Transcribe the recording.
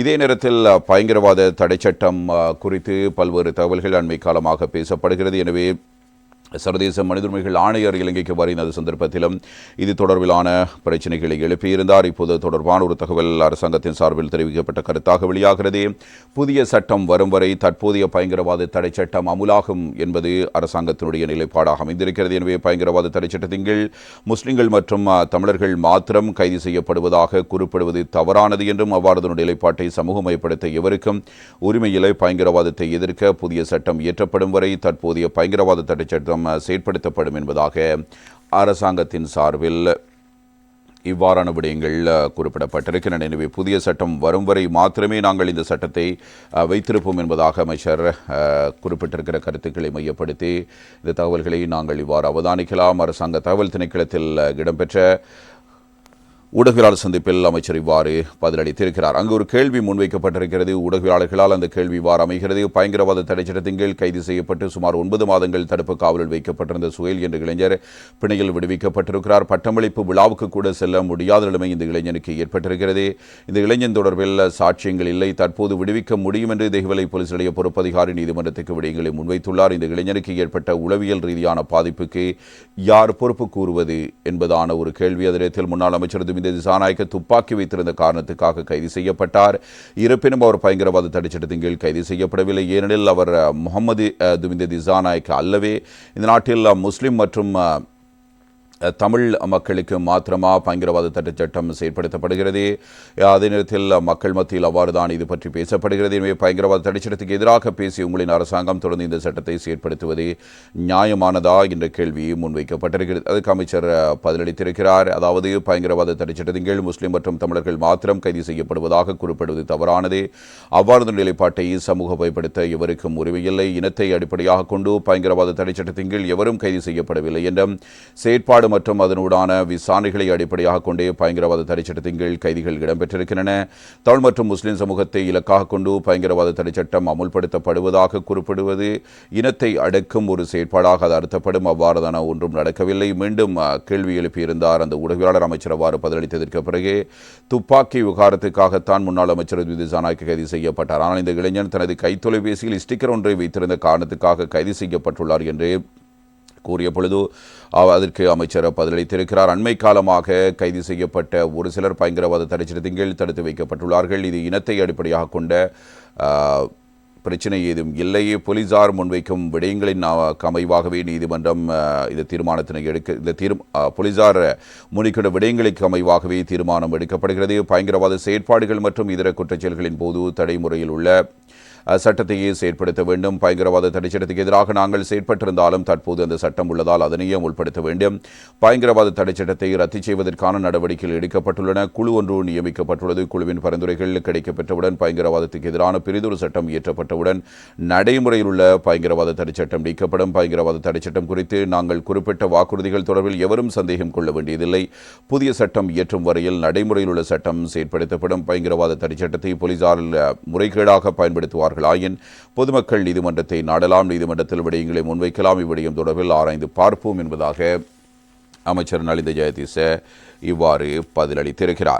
இதே நேரத்தில் பயங்கரவாத தடை சட்டம் குறித்து பல்வேறு தகவல்கள் அண்மை காலமாக பேசப்படுகிறது. எனவே சர்வதேச மனிதுரிமைகள் ஆணையர் இலங்கைக்கு வருகின்ற சந்தர்ப்பத்திலும் இது தொடர்பிலான பிரச்சனைகளை எழுப்பியிருந்தார். இப்போது தொடர்பான ஒரு தகவல் அரசாங்கத்தின் சார்பில் தெரிவிக்கப்பட்ட கருத்தாக வெளியாகிறது. புதிய சட்டம் வரும் வரை தற்போதைய பயங்கரவாத தடை சட்டம் அமுலாகும் என்பது அரசாங்கத்தினுடைய நிலைப்பாடாக அமைந்திருக்கிறது. எனவே பயங்கரவாத தடை சட்டத்தின் கீழ் முஸ்லிம்கள் மற்றும் தமிழர்கள் மாத்திரம் கைது செய்யப்படுவதாக குறிப்பிடுவது தவறானது என்றும் அவ்வாறு நிலைப்பாட்டை சமூகமயப்படுத்த எவருக்கும் உரிமையிலே பயங்கரவாதத்தை எதிர்க்க புதிய சட்டம் இயற்றப்படும் வரை தற்போதைய பயங்கரவாத தடை சட்டம் அஹ், செயற்படுத்தப்படும் என்பதாக அரசாங்கத்தின் சார்பில் இவ்வாறான விடயங்கள் குறிப்பிடப்பட்டிருக்கின்றன. எனவே புதிய சட்டம் வரும் வரை மாத்திரமே நாங்கள் இந்த சட்டத்தை வைத்திருப்போம் என்பதாக அமைச்சர் குறிப்பிட்டிருக்கிற கருத்துக்களை மையப்படுத்தி இந்த தகவல்களை நாங்கள் இவ்வாறு அவதானிக்கலாம். அரசாங்க தகவல் திணைக்களத்தில் இடம்பெற்ற ஊடகவியலாளர் சந்திப்பில் அமைச்சர் இவ்வாறு பதிலளித்திருக்கிறார். அங்கு ஒரு கேள்வி முன்வைக்கப்பட்டிருக்கிறது. ஊடகவியலாளர்களால் அந்த கேள்வி இவ்வாறு அமைகிறது. பயங்கரவாத தடைச்சட்டத்தின் கீழ் கைது செய்யப்பட்டு சுமார் ஒன்பது மாதங்கள் தடுப்பு காவலில் வைக்கப்பட்டிருந்த சுயல் என்ற இளைஞர் பிணையில் விடுவிக்கப்பட்டிருக்கிறார். பட்டமளிப்பு விழாவுக்கு கூட செல்ல முடியாத நிலைமை இந்த இளைஞனுக்கு ஏற்பட்டிருக்கிறது. இந்த இளைஞன் தொடர்பில் சாட்சியங்கள் இல்லை. தற்போது விடுவிக்க முடியும் என்று தேகவலை போலீஸ் நிலைய பொறுப்பதிகாரி நீதிமன்றத்துக்கு விடயங்களை முன்வைத்துள்ளார். இந்த இளைஞனுக்கு ஏற்பட்ட உளவியல் ரீதியான பாதிப்புக்கு யார் பொறுப்பு கூறுவது என்பதான ஒரு கேள்வி. அதிரத்தில் முன்னாள் அமைச்சர் துமிந்த திசாநாயக்க துப்பாக்கி வைத்திருந்த காரணத்துக்காக கைது செய்யப்பட்டார். இருப்பினும் அவர் பயங்கரவாத தடைச்சட்டத்தின் கீழ் கைது செய்யப்படவில்லை. ஏனெனில் அவர் முகமது அஹ், துமிந்த திசாநாயக்க அல்லவே. இந்த நாட்டில் முஸ்லிம் மற்றும் தமிழ் மக்களுக்கு மாத்திரமா பயங்கரவாத தடைச் சட்டம் செயற்படுத்தப்படுகிறது. அதே நேரத்தில் மக்கள் மத்தியில் அவ்வாறு தான் இது பற்றி பேசப்படுகிறது. எனவே பயங்கரவாத தடைச் சட்டத்துக்கு எதிராக பேசி உங்களின் அரசாங்கம் தொடர்ந்து இந்த சட்டத்தை செயற்படுத்துவது நியாயமானதா என்ற கேள்வி முன்வைக்கப்பட்டிருக்கிறது. அதுக்கு அமைச்சர் பதிலளித்திருக்கிறார். அதாவது பயங்கரவாத தடைச்சட்டத்தின் கீழ் முஸ்லிம் மற்றும் தமிழர்கள் மாத்திரம் கைது செய்யப்படுவதாக குறிப்பிடுவது தவறானது. அவ்வாறு நிலைப்பாட்டை சமூகமயப்படுத்த எவருக்கும் உரிமையில்லை. இனத்தை அடிப்படையாக கொண்டு பயங்கரவாத தடைச்சட்டத்தின் கீழ் எவரும் கைது செய்யப்படவில்லை என்றும் செயற்பாடு மற்றும் அதனூடான விசாரணைகளை அடிப்படையாக கொண்டே பயங்கரவாத தடைச்சட்டத்தின் கீழ் கைதிகள் இடம்பெற்றிருக்கின்றன. தமிழ் மற்றும் முஸ்லிம் சமூகத்தை இலக்காக கொண்டு பயங்கரவாத தடை சட்டம் அமுல்படுத்தப்படுவதாக குறிப்பிடுவது இனத்தை அடக்கும் ஒரு செயற்பாடாக அது அர்த்தப்படும் அவ்வாறுதான ஒன்றும் நடக்கவில்லை. மீண்டும் கேள்வி எழுப்பியிருந்தார் அந்த உடவியாளர் அமைச்சர். அவ்வாறு பதிலளித்ததற்கு பிறகு துப்பாக்கி விவகாரத்துக்காகத்தான் முன்னாள் அமைச்சர் திசாநாயக்க கைது செய்யப்பட்டார். ஆனால் இந்த இளைஞன் தனது கைத்தொலைபேசியில் ஸ்டிக்கர் ஒன்றை வைத்திருந்த காரணத்துக்காக கைது செய்யப்பட்டுள்ளார் என்று கூறிய பொழுது அதற்கு அமைச்சர் பதிலளித்திருக்கிறார். அண்மை காலமாக கைது செய்யப்பட்ட ஒரு சிலர் பயங்கரவாத தடைச்சட்டத்தின் கீழ் தடுத்து வைக்கப்பட்டுள்ளார்கள். இது இனத்தை அடிப்படையாக கொண்ட பிரச்சனை ஏதும் இல்லை. போலீசார் முன்வைக்கும் விடயங்களின் அமைவாகவே நீதிமன்றம் இந்த தீர்மானத்தினை எடுக்க இந்த தீர் போலீசார் முன்னிக்கிற விடயங்களுக்கு அமைவாகவே தீர்மானம் எடுக்கப்படுகிறது. பயங்கரவாத செயற்பாடுகள் மற்றும் இதர குற்றச்செயல்களின் போது தடைமுறையில் உள்ள சட்டத்தையே செயற்படுத்த வேண்டும். பயங்கரவாத தடை சட்டத்துக்கு எதிராக நாங்கள் செயற்பட்டிருந்தாலும் தற்போது அந்த சட்டம் உள்ளதால் அதனையே உள்படுத்த வேண்டும். பயங்கரவாத தடை சட்டத்தை ரத்து செய்வதற்கான நடவடிக்கைகள் எடுக்கப்பட்டுள்ளன. குழு ஒன்று நியமிக்கப்பட்டுள்ளது. குழுவின் பரிந்துரைகள் கிடைக்கப்பெற்றவுடன் பயங்கரவாதத்துக்கு எதிரான பெரிதொரு சட்டம் இயற்றப்பட்டவுடன் நடைமுறையில் உள்ள பயங்கரவாத தடை சட்டம் நீக்கப்படும். பயங்கரவாத தடை சட்டம் குறித்து நாங்கள் குறிப்பிட்ட வாக்குறுதிகள் தொடர்பில் எவரும் சந்தேகம் கொள்ள வேண்டியதில்லை. புதிய சட்டம் இயற்றும் வரையில் நடைமுறையில் உள்ள சட்டம் செயற்படுத்தப்படும். பயங்கரவாத தடை சட்டத்தை போலீசார் முறைகேடாக பயன்படுத்துவார்கள். ஆயின் பொதுமக்கள் நீதிமன்றத்தை நாடலாம். நீதிமன்றத்தில் விடயங்களை முன்வைக்கலாம். இவ்விடயம் தொடர்பில் ஆராய்ந்து பார்ப்போம் என்பதாக அமைச்சர் நலிந்த ஜெயதீச இவ்வாறு பதிலளித்திருக்கிறார்.